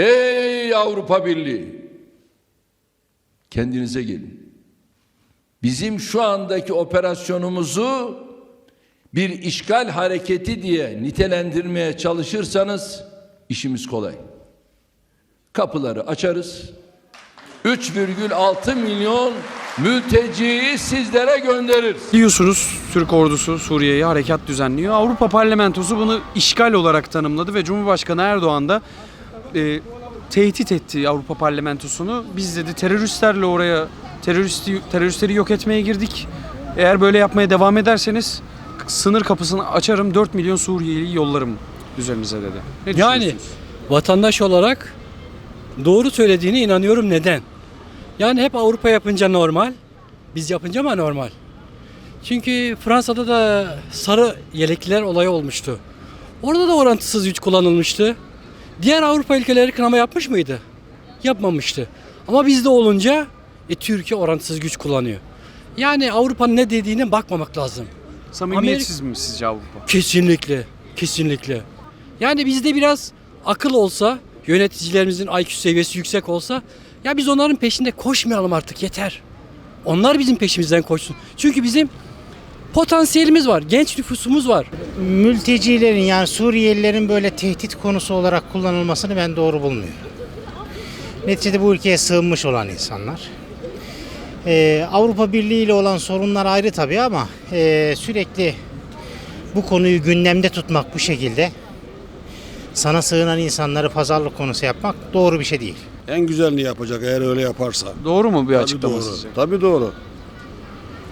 Ey Avrupa Birliği! Kendinize gelin. Bizim şu andaki operasyonumuzu bir işgal hareketi diye nitelendirmeye çalışırsanız işimiz kolay. Kapıları açarız. 3,6 milyon mülteciyi sizlere göndeririz. Biliyorsunuz Türk ordusu Suriye'ye harekat düzenliyor. Avrupa Parlamentosu bunu işgal olarak tanımladı ve Cumhurbaşkanı Erdoğan da e, tehdit etti Avrupa Parlamentosunu. Biz dedi teröristlerle oraya teröristi, teröristleri yok etmeye girdik. Eğer böyle yapmaya devam ederseniz sınır kapısını açarım 4 milyon Suriyeliyi yollarım üzerinize dedi. Ne Yani vatandaş olarak doğru söylediğine inanıyorum. Neden? Yani hep Avrupa yapınca normal, biz yapınca mı normal? Çünkü Fransa'da da sarı yelekliler olayı olmuştu. Orada da orantısız güç kullanılmıştı. Diğer Avrupa ülkeleri kınama yapmış mıydı? Yapmamıştı. Ama bizde olunca e, Türkiye orantısız güç kullanıyor. Yani Avrupa'nın ne dediğine bakmamak lazım. Samimiyetsiz mi sizce Avrupa? Kesinlikle, kesinlikle. Yani bizde biraz akıl olsa, yöneticilerimizin IQ seviyesi yüksek olsa, ya biz onların peşinde koşmayalım artık yeter. Onlar bizim peşimizden koşsun. Çünkü bizim potansiyelimiz var, genç nüfusumuz var. mültecilerin yani Suriyelilerin böyle tehdit konusu olarak kullanılmasını ben doğru bulmuyorum. Neticede bu ülkeye sığınmış olan insanlar. Ee, Avrupa Birliği ile olan sorunlar ayrı tabii ama e, sürekli bu konuyu gündemde tutmak bu şekilde sana sığınan insanları pazarlık konusu yapmak doğru bir şey değil. En güzelini yapacak eğer öyle yaparsa. Doğru mu bir Tabii açıklama doğru. Tabii doğru.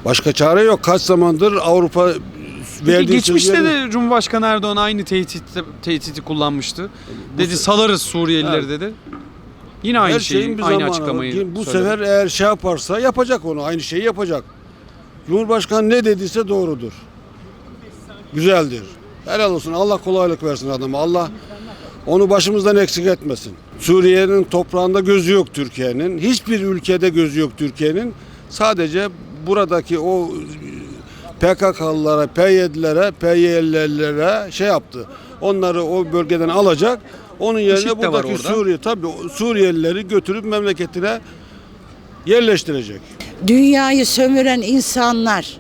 Başka çare yok. Kaç zamandır Avrupa Peki verdiği geçmişte sözleri- de Cumhurbaşkanı Erdoğan aynı tehdit, tehditi kullanmıştı. Dedi salarız Suriyelileri Evet. dedi. Yine aynı her şeyi, şeyin bir aynı zamanı var. açıklamayı Bu söyledi. sefer eğer şey yaparsa yapacak onu. Aynı şeyi yapacak. Cumhurbaşkanı ne dediyse doğrudur. Güzeldir. Helal olsun. Allah kolaylık versin adama. Allah onu başımızdan eksik etmesin. Suriye'nin toprağında gözü yok Türkiye'nin. Hiçbir ülkede gözü yok Türkiye'nin. Sadece buradaki o PKK'lılara, PYD'lere, PYL'lere şey yaptı. Onları o bölgeden alacak. Onun yerine IŞİD de var buradaki orada. Suriye tabii Suriyelileri götürüp memleketine yerleştirecek. dünyayı sömüren insanlar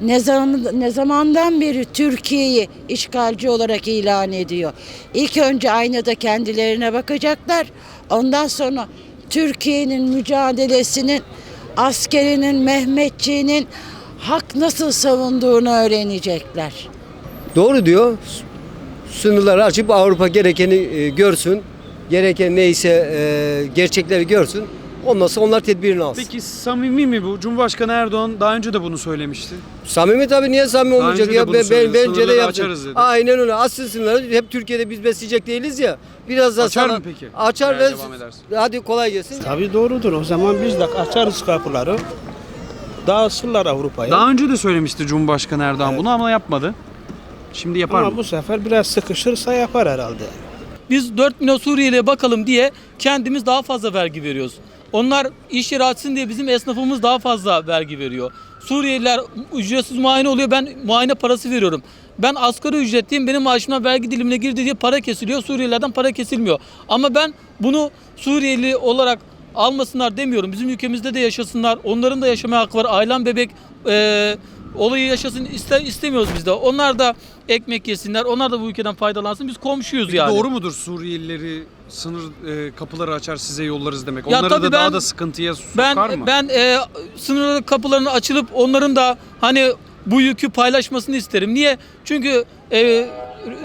ne zaman ne zamandan beri Türkiye'yi işgalci olarak ilan ediyor. İlk önce aynada kendilerine bakacaklar. Ondan sonra Türkiye'nin mücadelesinin askerinin, Mehmetçiğinin hak nasıl savunduğunu öğrenecekler. Doğru diyor. Sınırları açıp Avrupa gerekeni e, görsün. Gereken neyse e, gerçekleri görsün. Ondan sonra onlar tedbirini alsın. Peki samimi mi bu? Cumhurbaşkanı Erdoğan daha önce de bunu söylemişti. Samimi tabii niye samimi Daha olmayacak önce de ya? bunu Ben, söyledi. bence de Sınırları yapacak. dedi. Aynen öyle. Asıl sınırları hep Türkiye'de biz besleyecek değiliz ya. Biraz daha Açar sana- mı peki? Açar Eğer ve devam ederse. hadi kolay gelsin. Tabii doğrudur. O zaman biz de açarız kapıları. Dağılsınlar Avrupa'ya. Daha önce de söylemişti Cumhurbaşkanı Erdoğan bunu ama yapmadı. Şimdi yapar Ama mı? bu sefer biraz sıkışırsa yapar herhalde. Biz 4 milyon Suriyeli'ye bakalım diye kendimiz daha fazla vergi veriyoruz. Onlar iş yeri açsın diye bizim esnafımız daha fazla vergi veriyor. Suriyeliler ücretsiz muayene oluyor. Ben muayene parası veriyorum. Ben asgari ücretliyim. Benim maaşımdan vergi dilimine girdi diye para kesiliyor. Suriyelilerden para kesilmiyor. Ama ben bunu Suriyeli olarak almasınlar demiyorum. Bizim ülkemizde de yaşasınlar. Onların da yaşamaya hakkı var. Ailem bebek eee olayı yaşasın iste, istemiyoruz biz de. Onlar da ekmek yesinler. Onlar da bu ülkeden faydalansın. Biz komşuyuz Peki yani. doğru mudur Suriyelileri sınır e, kapıları açar size yollarız demek? Ya Onları da daha ben- da sıkıntıya Ben sokar mı? ben e, sınır kapılarının açılıp onların da hani bu yükü paylaşmasını isterim. Niye? Çünkü e,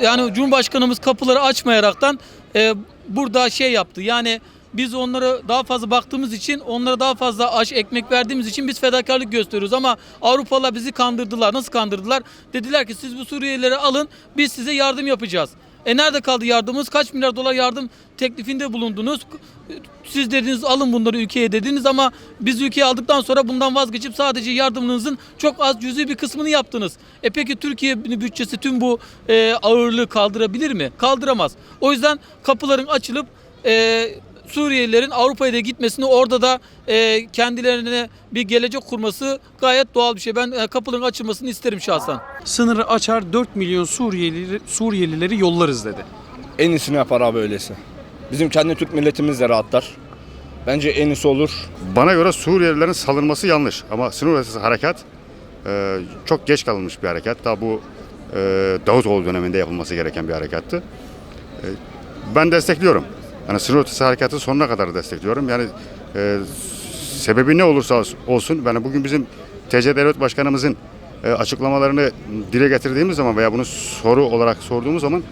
yani Cumhurbaşkanımız kapıları açmayaraktan e, burada şey yaptı. Yani biz onlara daha fazla baktığımız için, onlara daha fazla aş ekmek verdiğimiz için biz fedakarlık gösteriyoruz. Ama Avrupalılar bizi kandırdılar. Nasıl kandırdılar? Dediler ki siz bu Suriyelileri alın, biz size yardım yapacağız. E nerede kaldı yardımımız? Kaç milyar dolar yardım teklifinde bulundunuz? Siz dediniz alın bunları ülkeye dediniz ama biz ülkeye aldıktan sonra bundan vazgeçip sadece yardımınızın çok az cüzi bir kısmını yaptınız. E peki Türkiye bütçesi tüm bu e, ağırlığı kaldırabilir mi? Kaldıramaz. O yüzden kapıların açılıp e, Suriyelilerin Avrupa'ya da gitmesini orada da e, kendilerine bir gelecek kurması gayet doğal bir şey. Ben e, kapıların açılmasını isterim şahsen. Sınırı açar 4 milyon Suriyeli, Suriyelileri yollarız dedi. En iyisini yapar abi öyleyse. Bizim kendi Türk milletimiz de rahatlar. Bence en iyisi olur. Bana göre Suriyelilerin salınması yanlış ama sınır ötesi harekat e, çok geç kalınmış bir harekat. Daha bu e, Davutoğlu döneminde yapılması gereken bir harekattı. E, ben destekliyorum. Yani sınır ötesi harekatı sonuna kadar destekliyorum. Yani e, sebebi ne olursa olsun, yani bugün bizim TC Devlet Başkanımızın e, açıklamalarını dile getirdiğimiz zaman veya bunu soru olarak sorduğumuz zaman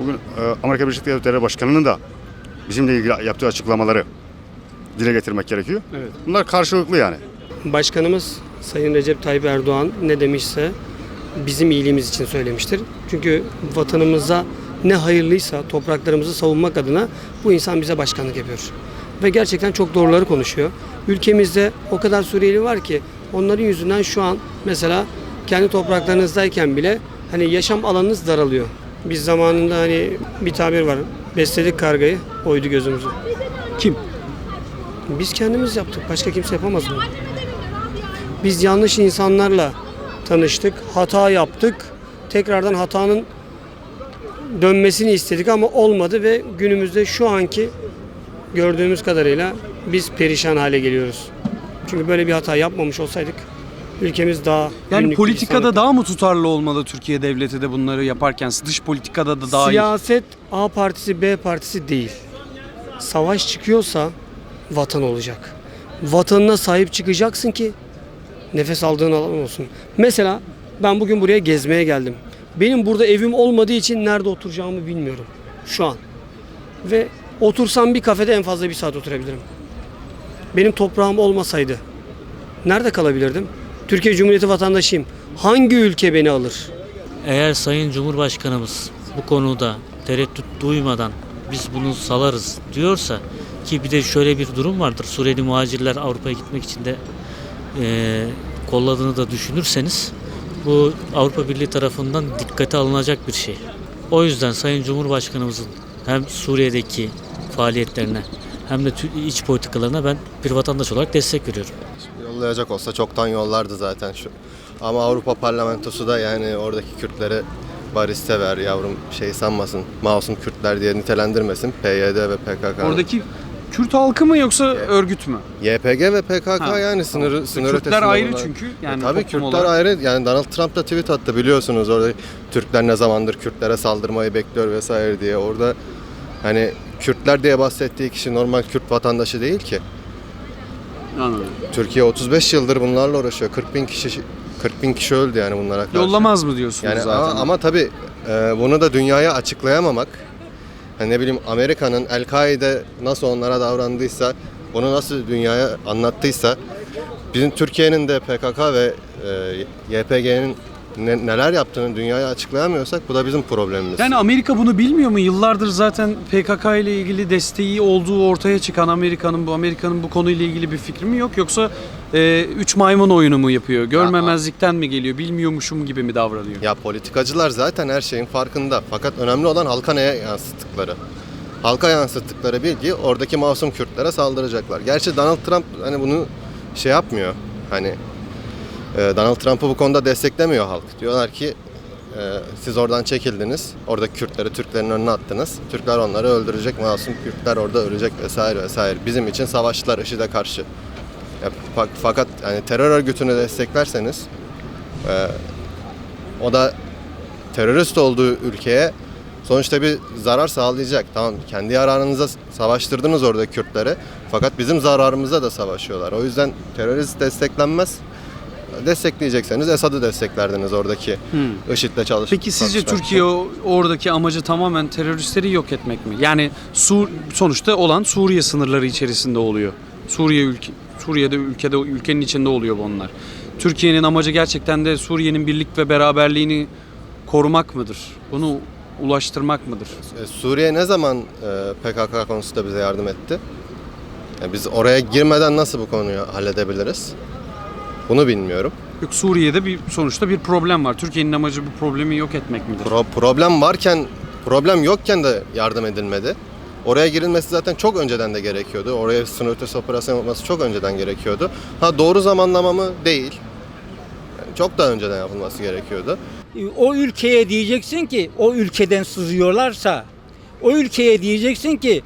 bugün e, Amerika Birleşik Devletleri Başkanı'nın da bizimle ilgili yaptığı açıklamaları dile getirmek gerekiyor. Evet. Bunlar karşılıklı yani. Başkanımız Sayın Recep Tayyip Erdoğan ne demişse bizim iyiliğimiz için söylemiştir. Çünkü vatanımıza ne hayırlıysa topraklarımızı savunmak adına bu insan bize başkanlık yapıyor. Ve gerçekten çok doğruları konuşuyor. Ülkemizde o kadar Suriyeli var ki onların yüzünden şu an mesela kendi topraklarınızdayken bile hani yaşam alanınız daralıyor. Biz zamanında hani bir tabir var. Besledik kargayı, oydu gözümüzü. Kim? Biz kendimiz yaptık. Başka kimse yapamaz bunu. Biz yanlış insanlarla tanıştık. Hata yaptık. Tekrardan hatanın dönmesini istedik ama olmadı ve günümüzde şu anki gördüğümüz kadarıyla biz perişan hale geliyoruz. Çünkü böyle bir hata yapmamış olsaydık ülkemiz daha Yani günlük politikada daha mı tutarlı olmalı Türkiye devleti de bunları yaparken dış politikada da daha iyi. Siyaset A partisi B partisi değil. Savaş çıkıyorsa vatan olacak. Vatanına sahip çıkacaksın ki nefes aldığın alan olsun. Mesela ben bugün buraya gezmeye geldim. Benim burada evim olmadığı için nerede oturacağımı bilmiyorum şu an. Ve otursam bir kafede en fazla bir saat oturabilirim. Benim toprağım olmasaydı nerede kalabilirdim? Türkiye Cumhuriyeti vatandaşıyım. Hangi ülke beni alır? Eğer Sayın Cumhurbaşkanımız bu konuda tereddüt duymadan biz bunu salarız diyorsa ki bir de şöyle bir durum vardır. Suriyeli muhacirler Avrupa'ya gitmek için de eee, kolladığını da düşünürseniz bu Avrupa Birliği tarafından dikkate alınacak bir şey. O yüzden Sayın Cumhurbaşkanımızın hem Suriye'deki faaliyetlerine hem de iç politikalarına ben bir vatandaş olarak destek veriyorum. Yollayacak olsa çoktan yollardı zaten şu. Ama Avrupa Parlamentosu da yani oradaki Kürtleri bariste ver yavrum şey sanmasın. Masum Kürtler diye nitelendirmesin. PYD ve PKK. Oradaki Kürt halkı mı yoksa örgüt mü? YPG ve PKK Ha, yani sınır tamam. sınır Kürtler ötesinde ayrı bunlar. çünkü, E yani tabii toplum Kürtler olarak. ayrı. Yani Donald Trump da tweet attı biliyorsunuz orada Türkler ne zamandır Kürtlere saldırmayı bekliyor vesaire diye. Orada hani Kürtler diye bahsettiği kişi normal Kürt vatandaşı değil ki. Anladım. Türkiye 35 yıldır bunlarla uğraşıyor. 40 bin kişi 40 bin kişi öldü yani bunlara karşı. Yollamaz mı diyorsunuz Yani zaten? ama, ama tabii e, bunu da dünyaya açıklayamamak. Hani ne bileyim Amerika'nın El-Kaide nasıl onlara davrandıysa, bunu nasıl dünyaya anlattıysa bizim Türkiye'nin de PKK ve e, YPG'nin ne- neler yaptığını dünyaya açıklayamıyorsak bu da bizim problemimiz. Yani Amerika bunu bilmiyor mu? Yıllardır zaten PKK ile ilgili desteği olduğu ortaya çıkan Amerika'nın bu Amerika'nın bu konuyla ilgili bir fikri mi yok yoksa e, üç maymun oyunu mu yapıyor? Görmemezlikten mi geliyor? Bilmiyormuşum gibi mi davranıyor? Ya politikacılar zaten her şeyin farkında. Fakat önemli olan halka neye yansıttıkları. Halka yansıttıkları bilgi oradaki masum Kürtlere saldıracaklar. Gerçi Donald Trump hani bunu şey yapmıyor. Hani Donald Trump'ı bu konuda desteklemiyor halk. Diyorlar ki e, siz oradan çekildiniz. Orada Kürtleri Türklerin önüne attınız. Türkler onları öldürecek. Masum Kürtler orada ölecek vesaire vesaire. Bizim için savaştılar IŞİD'e karşı. Fakat yani terör örgütünü desteklerseniz e, o da terörist olduğu ülkeye sonuçta bir zarar sağlayacak. Tamam kendi yararınıza savaştırdınız orada Kürtlere. Fakat bizim zararımıza da savaşıyorlar. O yüzden terörist desteklenmez. Destekleyecekseniz Esad'ı desteklerdiniz oradaki Hmm. IŞİD'le çalış. Peki sizce çalışmak Türkiye o- oradaki amacı tamamen teröristleri yok etmek mi? Yani Sur sonuçta olan Suriye sınırları içerisinde oluyor. Suriye ülke Suriye'de ülkede ülkenin içinde oluyor bunlar. Türkiye'nin amacı gerçekten de Suriye'nin birlik ve beraberliğini korumak mıdır? Bunu ulaştırmak mıdır? E, Suriye ne zaman e, PKK konusunda bize yardım etti? E, biz oraya girmeden nasıl bu konuyu halledebiliriz? Bunu bilmiyorum. Yok Suriye'de bir sonuçta bir problem var. Türkiye'nin amacı bu problemi yok etmek midir? Pro- problem varken, problem yokken de yardım edilmedi. Oraya girilmesi zaten çok önceden de gerekiyordu. Oraya sınır ötesi operasyon yapılması çok önceden gerekiyordu. Ha doğru zamanlama mı? Değil. Yani çok daha önceden yapılması gerekiyordu. O ülkeye diyeceksin ki o ülkeden sızıyorlarsa o ülkeye diyeceksin ki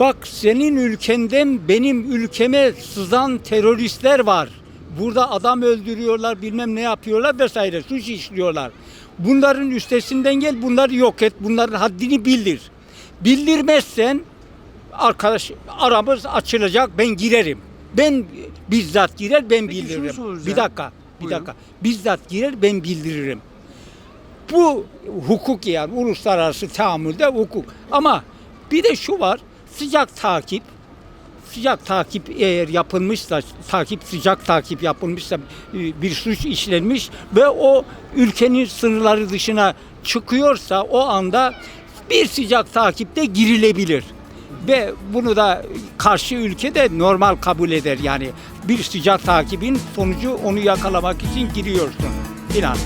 Bak senin ülkenden benim ülkeme sızan teröristler var. Burada adam öldürüyorlar, bilmem ne yapıyorlar vesaire, suç işliyorlar. Bunların üstesinden gel, bunları yok et, bunların haddini bildir. Bildirmezsen arkadaş aramız açılacak, ben girerim. Ben bizzat girer, ben Peki bildiririm. Bir dakika, bir Buyurun. dakika. Bizzat girer, ben bildiririm. Bu hukuk yani uluslararası tahammülde hukuk. Ama bir de şu var sıcak takip sıcak takip eğer yapılmışsa takip sıcak takip yapılmışsa e, bir suç işlenmiş ve o ülkenin sınırları dışına çıkıyorsa o anda bir sıcak takipte girilebilir. Ve bunu da karşı ülke de normal kabul eder yani bir sıcak takibin sonucu onu yakalamak için giriyorsun filan.